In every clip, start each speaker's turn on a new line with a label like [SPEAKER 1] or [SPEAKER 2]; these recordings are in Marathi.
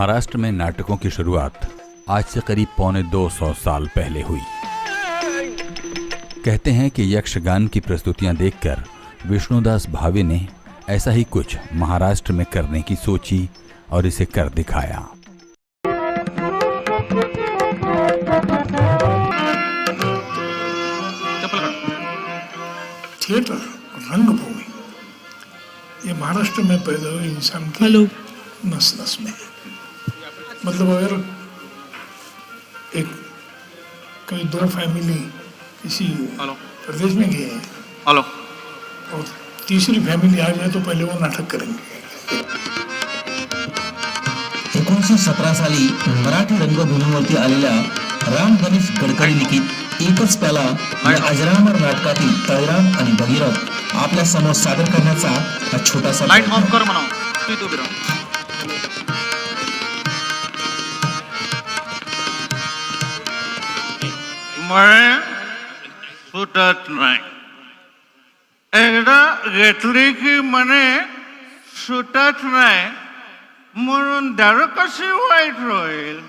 [SPEAKER 1] महाराष्ट्र में नाटकों की शुरुआत आज से करीब पौने 200 साल पहले हुई। कहते हैं कि यक्षगान की प्रस्तुतियाँ देखकर विष्णुदास भावे ने ऐसा ही कुछ महाराष्ट्र में करने की सोची और इसे कर दिखाया।
[SPEAKER 2] थिएटर रंगभूमि। ये महाराष्ट्र में पैदा हुए इंसान की
[SPEAKER 3] हेलो।
[SPEAKER 2] नस नस में। है मतलब अगर एक कोई दो फैमिली किसी
[SPEAKER 4] हेलो
[SPEAKER 2] प्रदेश में गए हैं
[SPEAKER 4] हॅलो
[SPEAKER 2] और तीसरी फैमिली आ जाए तो पहले वो नाटक करेंगे।
[SPEAKER 3] एकोणीसशे सतरा साली मराठी रंगभूमीवरती आलेल्या राम गणेश गडकरी लिखित एकच प्याला या अजरामर नाटकातील तळराम आणि भगीरथ आपल्यासमोर सादर करण्याचा हा छोटासा लाइट
[SPEAKER 4] ऑफ कर म्हणा. तू
[SPEAKER 5] सुटत नाही. एकदा घेतली की मने सुटत नाही. म्हणून दारू कशी वाईट होईल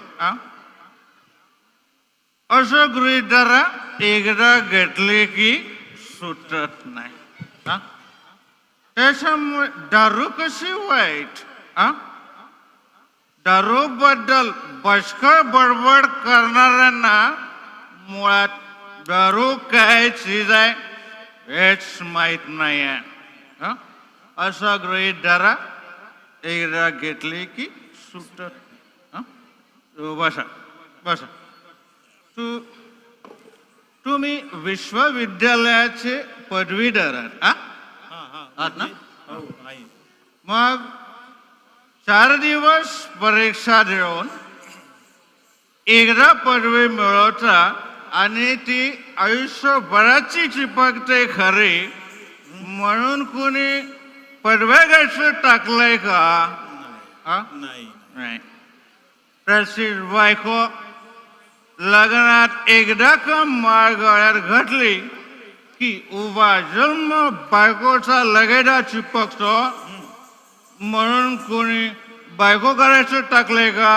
[SPEAKER 5] असं गृहीत धरा एकदा घेतली की सुटत नाही त्याच्यामुळे दारू कशी वाईट आ? दारू बद्दल बडबड करणाऱ्यांना मुळात दारू काय चीज आहे हेच माहीत नाही आहे असं गृहीत धरा. एकदा घेतली की सुटत बसा बसा. तू तुम्ही विश्वविद्यालयाचे पदवीधर आहात ना? मग चार दिवस परीक्षा देऊन एकदा पदवी मिळवता आणि ती आयुष्यभराची चिपकते खरी. म्हणून कुणी पदव्यागाचं टाकलंय का? नाही. तशीच बायको लग्नात एकदा का माळ गळ्यात घातली की उभा जन्म बायकोचा लगेडा चिपकतो? म्हणून कोणी बायको करायचं टाकलंय का?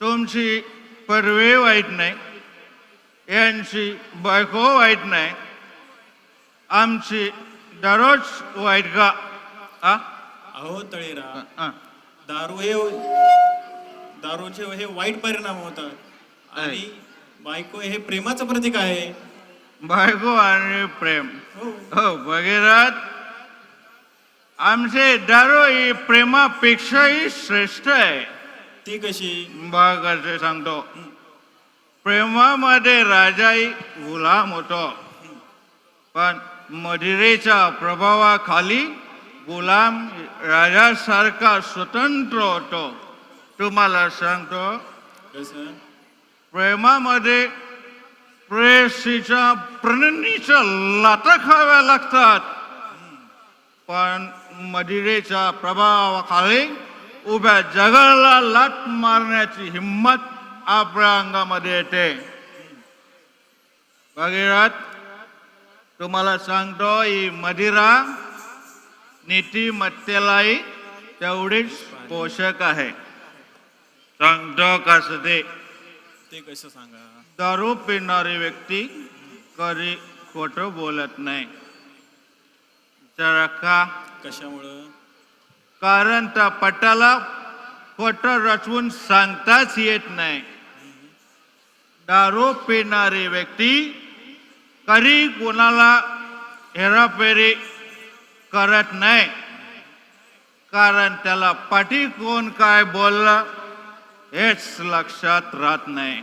[SPEAKER 5] तुमची पदवी वाईट नाही. यांची बायको वाईट नाही. आमची दररोज वाईट का आ?
[SPEAKER 6] अहो तळेरा.
[SPEAKER 5] आ.
[SPEAKER 6] दारू हे दारूचे हे वाईट परिणाम होतात. आणि बायको हे प्रेमाचं प्रतीक आहे.
[SPEAKER 5] बायको आणि प्रेम.
[SPEAKER 6] हो.
[SPEAKER 5] हो भगीरथ आमचे दारू ही प्रेमापेक्षाही श्रेष्ठ आहे.
[SPEAKER 6] ती कशी?
[SPEAKER 5] असे सांगतो. प्रेमामध्ये राजाही गुलाम होतो पण मदिरेच्या प्रभावाखाली गुलाम राजासारखा स्वतंत्र होतो. तुम्हाला सांगतो. प्रेमामध्ये प्रेसीच्या प्रणनीच्या लाटा खाव्या लागतात. पण मदिरेच्या प्रभावाखाली उभ्या जगाला लाट मारण्याची हिंमत आपल्या अंगामध्ये येते. भगीरथ तुम्हाला सांगतो ही मदिरा नीतिमत्तेलाही तेवढीच पोषक आहे. सांगतो कसं ते.
[SPEAKER 6] ते कसं सांगा?
[SPEAKER 5] दारू पिणारी व्यक्ती कधी खोटं बोलत नाही. जरा का
[SPEAKER 6] कशामुळं?
[SPEAKER 5] कारण त्या पटाला खोटं रचवून सांगताच येत नाही. दारू पिणारी व्यक्ती कधी कोणाला हेराफेरी करत नाही. कारण त्याला पाठी कोण काय बोललं हेच लक्षात राहत नाही.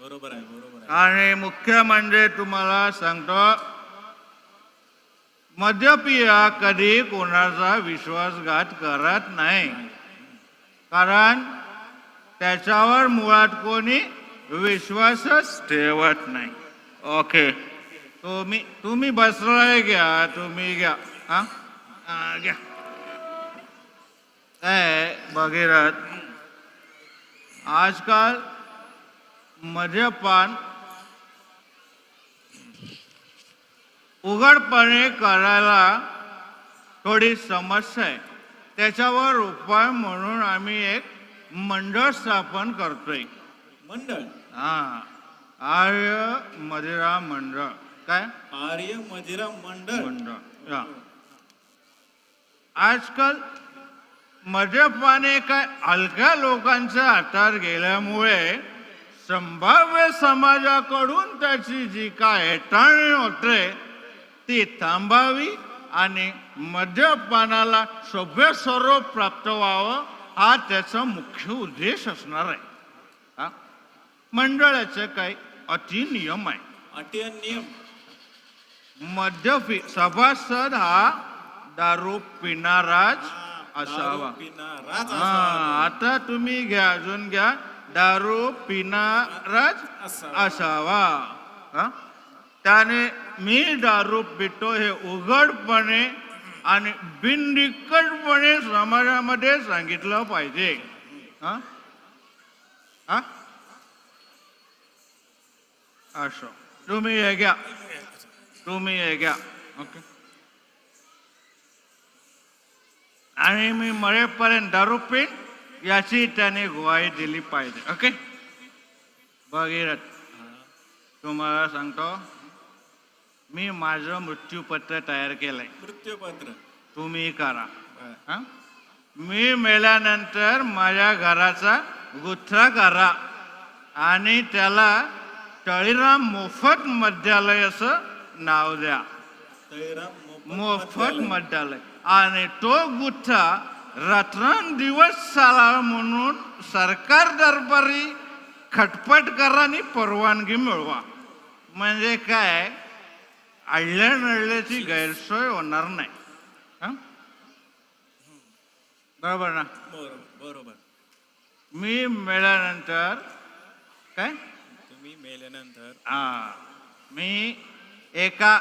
[SPEAKER 6] बरोबर आहे बरोबर आहे.
[SPEAKER 5] आणि मुख्य म्हणजे तुम्हाला सांगतो मद्यपिया कधी कोणाचा विश्वासघात करत नाही. कारण त्याच्यावर मुळात कोणी विश्वासच ठेवत नाही. ओके. तुम्ही तुम्ही बसलाय घ्या तुम्ही घ्या. हा? घ्या. काय भगीरथ आजकाल मद्यपान उघडपणे करायला थोडी समस्या आहे. त्याच्यावर उपाय म्हणून आम्ही एक मंडळ स्थापन करतोय.
[SPEAKER 6] मंडळ?
[SPEAKER 5] हा. आर्य मदिरा मंडळ. काय?
[SPEAKER 6] आर्य मदिरा मंडळ?
[SPEAKER 5] मंडळ. आजकाल मद्यपाने काय हलक्या लोकांच्या हातात गेल्यामुळे संभाव्य समाजाकडून त्याची जी काय हेटाळणी होते ती थांबावी आणि मद्यपानाला सभ्य स्वरूप प्राप्त व्हावं हा त्याचा मुख्य उद्देश असणार आहे हा? मंडळाचे काही अटी नियम आहे
[SPEAKER 6] अटी नियम
[SPEAKER 5] मद्य पि- सभासद हा दारू पिणाराच असावा हा. आता तुम्ही घ्या अजून घ्या दारू पिणाराच
[SPEAKER 6] असावा.
[SPEAKER 5] असावा हा? त्याने मी दारू पितो हे उघडपणे आणि बिनदिक्कटपणे समाजामध्ये सांगितलं पाहिजे. असं. तुम्ही हे घ्या. तुम्ही हे घ्या. ओके? आणि मी मरेपर्यंत दारू पिन याची त्याने ग्वाही दिली पाहिजे. ओके? भगीरथ. तुम्हाला सांगतो मी माझं मृत्यूपत्र तयार केलंय.
[SPEAKER 6] मृत्यूपत्र.
[SPEAKER 5] तुम्ही करा. हा? मी मेल्यानंतर माझ्या घराचा गुथरा करा आणि त्याला तळीराम मोफत मध्यालय असं नाव द्या.
[SPEAKER 6] तळीराम
[SPEAKER 5] मोफत मध्यालय. आणि तो गुत्था रात्रंदिवस चाला म्हणून सरकार दरबारी खटपट करा आणि परवानगी मिळवा. म्हणजे काय? अडल्या नडल्याची गैरसोय होणार नाही. हं? बरोबर ना?
[SPEAKER 6] बरोबर बरोबर.
[SPEAKER 5] मी मेल्यानंतर काय?
[SPEAKER 6] तुम्ही मेल्यानंतर.
[SPEAKER 5] हा. मी एका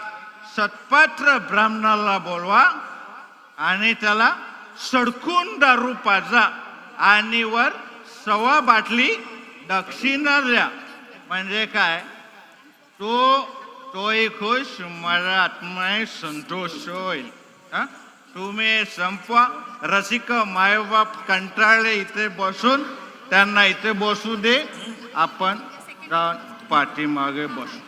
[SPEAKER 5] सत्पात्र ब्राह्मणाला बोलवा आणि त्याला सडकून दारू पाजा आणि वर सव्वा बाटली दक्षिणा द्या म्हणजे काय? तो तोही खुश माझा आत्माही संतोष होईल हा? तुम्ही संपवा रसिक मायबाप कंटाळले इथे बसून त्यांना इथे बसू दे आपण पाठीमागे बसू